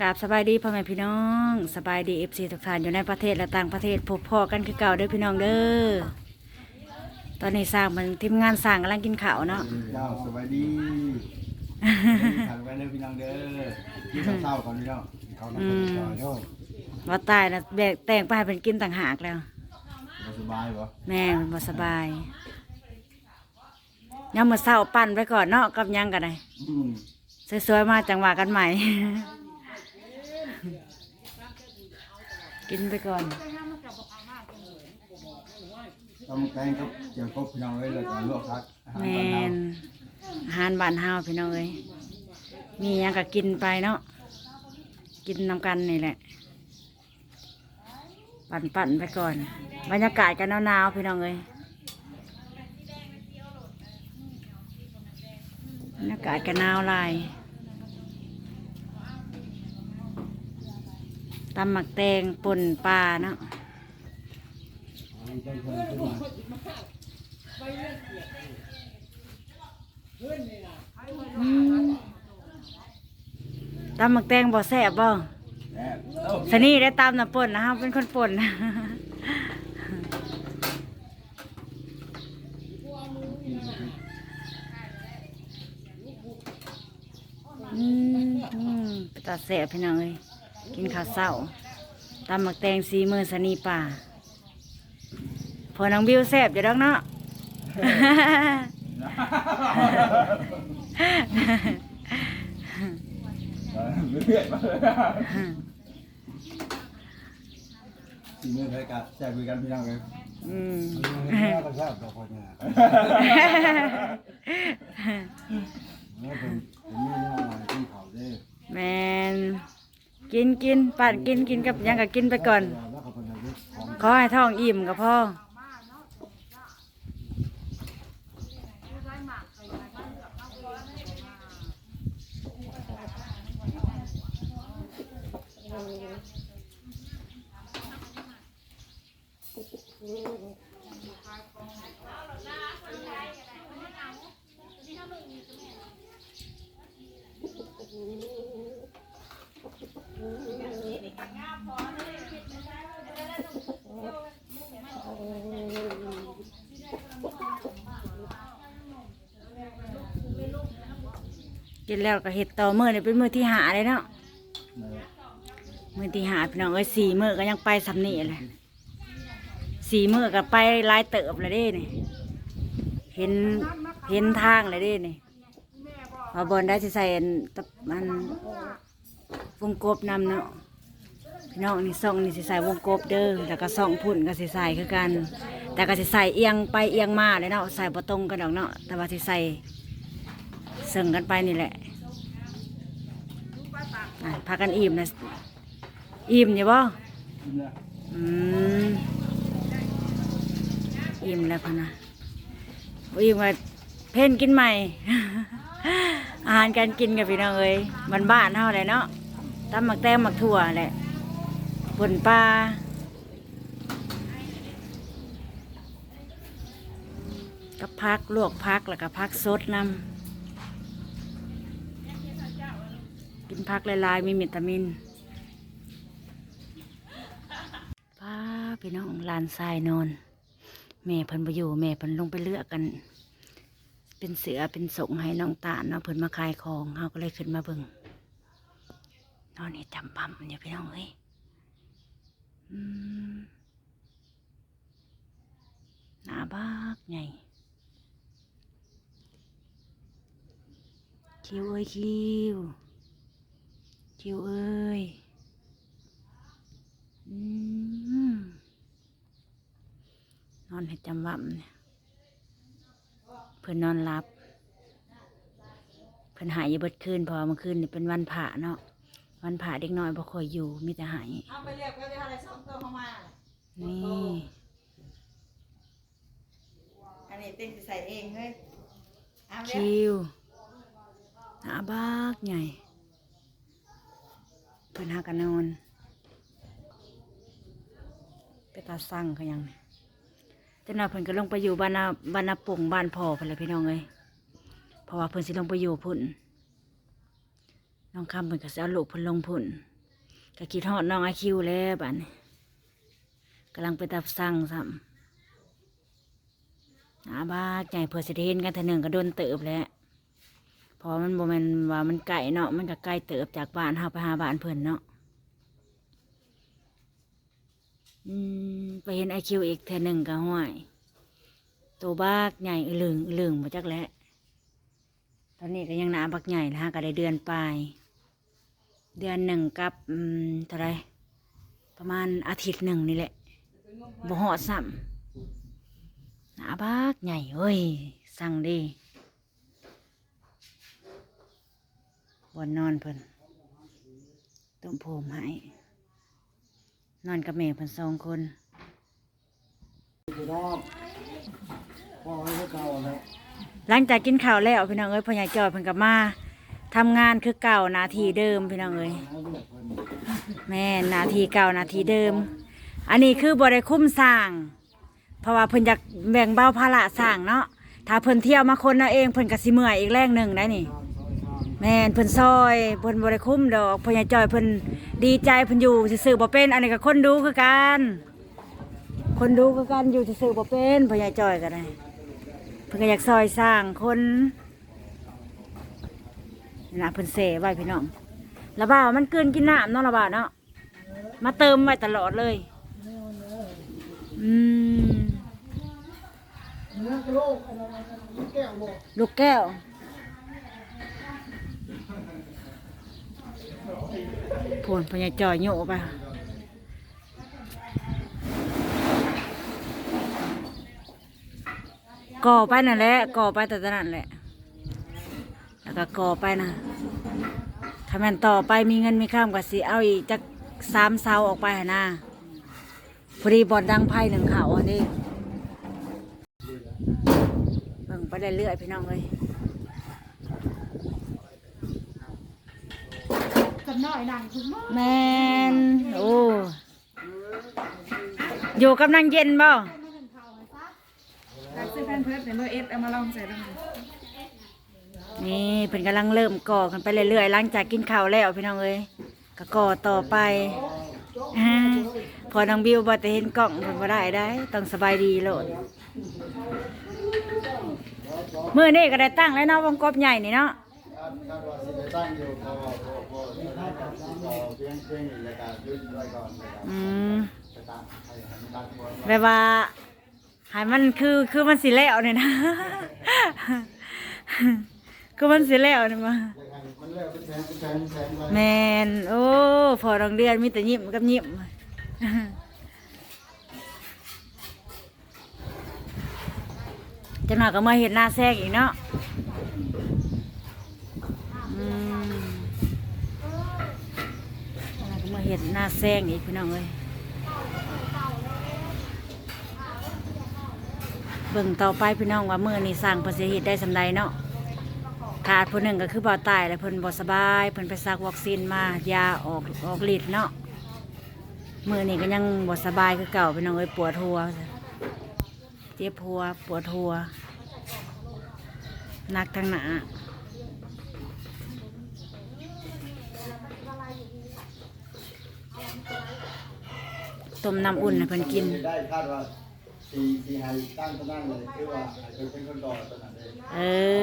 กราบสบายดีพ่อแม่พี่น้องสบายดีเอฟซีทุกท่านอยู่ในประเทศและต่างประเทศพบพ่อกันคือเก่าเด้อพี่น้องเด้อตอนนี้สร้างมันทีมงานสร้างกำลังกินข้าวเนาะเจ้าสวัสดีทางไปเลยพี่น้องเด้อกินข้าวๆก่อนพี่น้องเขาน้ำมันก่อนเด้อว่าตายนะแบกแต่งไปให้เป็นกินต่างหากแล้วบ่สบายบ่แม่มันบ่สบายยังมือเศร้าปั่นไปก่อนเนาะกับหยังกันไดอืมสวยๆมาจังหวะกันใหม่ กินไปก่อนทำแกงกับเจียวกบพี่น้องเอ้ยแล้วก็ลวกผักอาหารแมบ้านเรานอาหารบ้านเฮาพี่น้องเอ้ยมีหยังก็กินไปเนาะกินนำกันนี่แหละ ปั่นปั่นๆไปก่อน บรรยากาศกันหนาวๆพี่น้องเอ้ยบรรยากาศกันหนาวหลาย ตำหมักแตงป่นปลาเนาะอืมตำหมักแตงบ่แซ่บบ่แซ่บเอ้าสนี่ได้ตามน้ำป่นนะครับเป็นคนป่นอืมอืมไปตัดแสบพี่น้องเลย กินข้าวเศร้าตำหมักแตงสีมือสนีป่าพอน้องบิวแสบอยู่ดอกเนาะเออเรื่อยๆมาเลยสีมือใครกับแซ่บคุยกันพี่น้องเลยอืมก็แซ่บต่อคนเนี่ยแล้วเป็นเป็นนี่น้องมาที่เขาเด้อ แมน กินกินป่านกินกินกับยังกับกินไปก่อนเป็นอายุขอให้ท้องอิ่มกับพ่อ กินแล้วก็เห็ดต่อมือนี่เป็นมือที่หาเลยเนาะเมือที่หาพี่น้องเอ้ยสี่มือก็ยังไปสำนีเลยสี่มือก็ไปหลายเติบเลยเด้นี่เห็นเห็นทางเลยเด้นี่มาบอลได้ใส่อันตะมันวงกบนำเนาะ พี่น้องนี่ส่องนี่สิใส่วงกบเด้อแล้วก็ส่องพุ่นก็สิใส่คือกัน แต่ก็สิใส่เอียงไปเอียงมาเลยเนาะใส่ประตรงกันดอกเนาะแต่ว่าสิใส่เสิ่งกันไปนี่แหละพากันอิ่มนะอิ่มอยู่บ่กินแล้วอืมอิ่มแล้วพนะอิ่มว่าเพ่นกินใหม่ อาหารการกินกับพี่น้องเอ้ยมันบ้านเฮาเลยเนาะตำหมักแตงหมักถั่วแหละ ป่นปลากับพักลวกพักแล้วก็พักสดนำกินพักลายๆมีวิตามินป้าพี่น้องลานทรายนอน แม่เพิ่นไปอยู่แม่เพิ่นลงไปเลือกกัน เป็นเสือเป็นสงให้น้องตาเนาะเพิ่นมาขายของเฮาก็เลยขึ้นมาเบิ่งนอนนี่จำปั๊มอยู่พี่น้องเอ้ยอืมหน้า บากใหญ่คิวเอ้ยคิวคิวเอ้ยอืมนอนให้จำวัมเนี่ยเพื่อนนอนรับ เพื่อนหายอยู่เบิดคืนเพอเมื่อคืนนี่เป็นวันผ่าเนาะวันผ่าเด็กน้อยบ่ค่อยอยู่มีแต่หายเอาไปเรียกก็จะอะไรสองตัวเข้ามานี่อั นี้เต็งจะใส่เองเลยเอาเรียคิวหน้าบากใหญ่เพื่นหากันนอน ไปตาสั่งเขายังแต่น่าเพิ่นก็ลงไปอยู่บ้านนาบ้านนาปุ่งบ้านพ่อเพิ่นแหละพี่น้องเอ้ยเพราะว่าเพิ่นสิลงไปอยู่พุ่นน้องคำเพิ่นก็สิเอาลูกเพิ่นลงพุ่นก็คิดฮอดน้องไอคิวแล้วบัดนี้กำลังไปตับสั่งซ้ำ อาบ้าใหญ่เพื่อสิเห็นกันเทอหนึ่งก็โดนเติบแล้วเพอมันบ่แม่นว่ามันไก่เนาะมันก็ไกลเติบจากบ้านเฮาไปหาบ้านเพิ่นเนาะอืมไปเห็นไอคิวอีกเทอหนึ่งก็ห้วยตัวบ้ากใหญ่อึลึงอึลึงมาจักแล้วตอนนี้ก็ยังหนาบักใหญ่นะฮะก็ได้เดือนปลายเดือนหนึ่งกับอืมเท่าไรประมาณอาทิตย์หนึ่งนี่แหละบ่หอดซ้ำ หนาบักใหญ่เว้ย สั่งดีบนนอนเพิ่นต้มโพมให้นอนกับแม่เพิ่นสองคนหลังจากกินข้าวแล้วพี่น้องเอ้ยพ่อใหญ่จอยเพิ่นก็มาทำงานคือเก่านาทีเดิมพี่น้องเอ้ยแม่นนาทีเก่านาทีเดิม อันนี้คือบริคุ้มสร้าง เพราะว่าเพิ่นอยากแบ่งเบาภาระสร้างเนาะถ้าเพิ่นเที่ยวมาคนเอาเองเพิ่นก็สิเมื่อยอีกแรงหนึ่งได้นี่ แม่นเพิ่นซอยเพิ่นบริคุ้มดอกพ่อใหญ่จอยเพิ่นดีใจเพิ่นอยู่ซื่อๆบ่เป็นอันนี้ก็คนดูคือกันคนดูคือกันอยู่ซื่อๆบ่เป็นเพ่อใหญ่จอยก็ได้เพิ่นก็อยากซอยสร้างคนนี่นะเพิ่นเสไว้พี่น้องระบ่าวมันเกินกินน้ำเนาะระบ่าวเนาะมาเติมไว้ตลอดเลย อืม ลูกแก้วพวนพญาจอยโยไปก่อไปนั่นแหละก่อไปแต่ตอนนั้นแหละ แล้วก็ก่อไปนะถ้าม่นต่อไปมีเงินมีข้ามก็สิเอาอีกจักสามเสาออกไปหนนะพอดีบอดดังไพ่หนึ่งเขาอันนี้ เบิ่งไปเรื่อยๆพี่น้องเลยกันหน่อยดังคุณมากแมนโอ้อยู่กับนางเย็นบ่แต่ซื้อแพนเพิร์ดในเบอร์เอสเอามาลองใส่ลงนี่เพิ่นกำลังเริ่มก่อกันไปเรื่อยๆหลังจากกินข้าวแล้วพี่น้องเอ้ยก็ก่อต่อไปอ่าพอน้องบิวบ่แต่เห็นกล้องเพิ่นบ่ได้ได้ต้องสบายดีโลด มื้อนี้ก็ได้ตั้งแล้วเนาะวงกบใหญ่นี่เนาะคาดคาดว่าสิได้ตั้งอยู่พอพอพอได้ตัดต่อเพียงเพียงนี่แล้วก็ยึดไว้ก่อนแล้วก็อืมไปตามให้ให้มันดังก่อนแบบว่าให้มันคือคือมันสิแล้วเนี่ยนะคือมันสิแล้วเนี่ยมามันเลิกเป็นแสนเป็นแสนเป็นแสนไว้แมนโอ้พอโรงเรียนมีแต่ยิ้มกับยิ้ม จะหน่อยก็มาเห็นหน้าแทรกอีกเนาะอืมจะหน่อยก็มาเห็นหน้าแทรกอีกพี่น้องเอ้ยเบิ่งต่อไปพี่น้องว่ามือนี่สร้างประสิทธิได้สำใดเนาะขาดผู้หนึ่งก็คือบ่อตายและเพิ่นบ่สบายเพิ่นไปซักวัคซีนมายาออกออกฤทธิ์เนาะมือนี่ก็ยังบ่สบายคือเก่าพี่น้องเอ้ยปวดหัว จ็บหัวปวดหัวหนักทั้งหนาต้มน้ำอุ่นให้เพิ่นกิน ได้คาดว่าสีสีให้ตั้งตรงนั้นเลยคือว่าให้เพิ่นเป็นคนก่อตรงนั้นเองเอ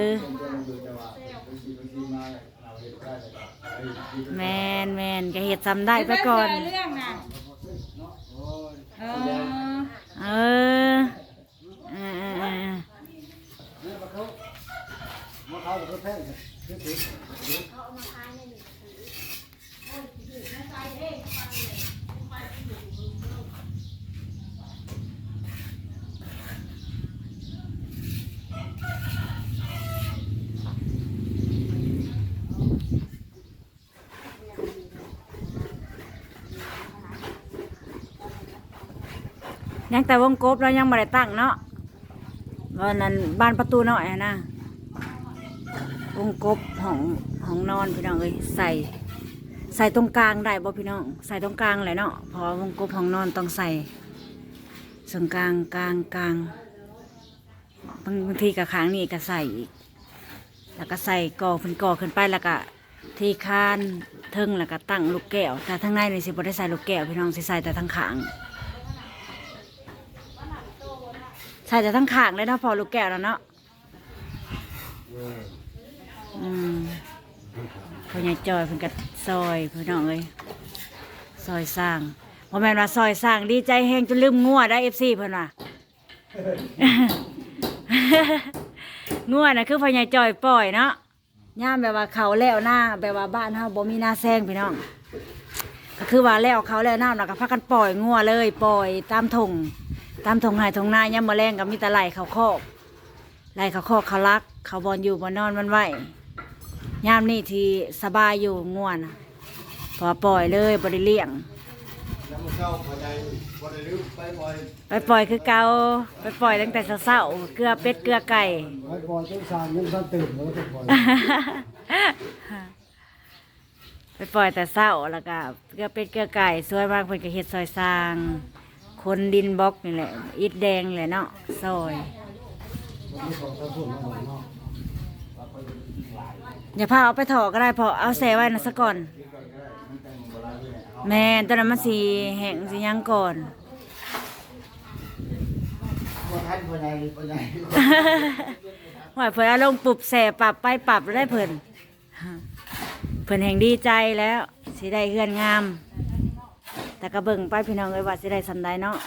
อ ผมจะมาดูแต่ว่าเป็นสีเป็นสีมาเราเห็นได้แต่ว่าไอ้ที่เป็นแมนแมนก็เฮ็ดซ้ำได้ไปก่อน เรื่องน่ะโอ้ยเออ เออเออเออเออเนี่ยมาเขามาเขาเป็นแพงเนี่ยถือยังแต่วงกบเรายังไม่ได้ตั้งเนาะ วันนั้นบ้านประตูน้อยนะวงกบของของนอนพี่น้องเอ้ยใส่ ใส่ตรงกลางได้บ่พี่น้อง ใส่ตรงกลางแหละเนาะเพราะวงกบของนอนต้องใส่ส่วนกลางกลางกลางบางบางทีกับค้างนี่ก็ใส่อีกแล้วก็ใส่ก่อขึ้นก่อขึ้นไปแล้วก็ที่คานเทิงแล้วก็ตั้งลูกแก้วแต่ทั้งในนี่สิบ่ได้ใส่ลูกแก้วพี่น้องสิใส่แต่ทั้งขาง ใส่แต่ทั้งขางเลยเนาะพอลูกแก้วแล้วเนาะอืมพ่อใหญ่จอยเพิ่นก็ซอยพี่น้องเอ้ยซอยสร้างพอแม่นว่าซอยสร้างดีใจแฮงจนลืมงัวได้ FC เพิ่นว่างัวน่ะคือพ่อใหญ่จอยปล่อยเนาะย่ามแบบว่าเขาแล้วหน้าแบบว่าบ้านเฮาบ่มีหน้าแซงพี่น้องก็คือว่าแล้วเขาแล้วน้าแล้วก็พากันปล่อยงัวเลย ปล่อยตามทง ตามทงไห้ทงนาย่ามาแรงก็มีแต่ไหลเขาคอกไหลเขาคอกเขารัก เขาบอลอยู่บอนอนมันไหวยามนี่ที่สบายอยู่ง่วนพอปล่อยเลยบริเลี้ยง ไปปล่อยคือเกาไปปล่อยตั้งแต่เช้าๆเกลือเป็ดเกลือไก่ไว้บ่อยจนสร้างยังทันตื่นแล้วก็บ่อยไปปล่อยแต่เช้าแล้วก็เกลือเป็ดเกลือไก่สวยมากเพิ่นก็เฮ็ดซอยสร้าง คนดินบล็อกนี่แหละอิฐแดงแหละเนาะซอยมันของกระสุนมาหน่อยเนาะอย่าพาเอาไปถอก็ได้พอเอาแส่ไว้นะซะก่อน แม่นตอนนั้นมันสีแห้งสียังก่อนบ่ทันบ่ได้บ่ได้หวยเพิ่นเอาลงปรับแส่ปรับไปปรับได้เพิ่นเพิ่นแห่งดีใจแล้วสิได้เฮือนงาม แต่ก็เบิ่งไปพี่น้องเอ้ยว่าสิได้สันไดเนาะ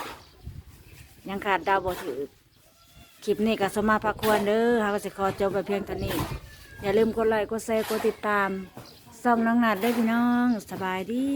ยังขาดดาวบ่ถือคลิปนี้ก็สมมาพักควรเด้อเฮาก็สิขอจบไปเพียงเท่านี้ อย่าลืมกดไลค์กดแชร์กดติดตามส่องน้องนัดด้วยพี่น้องสบายดี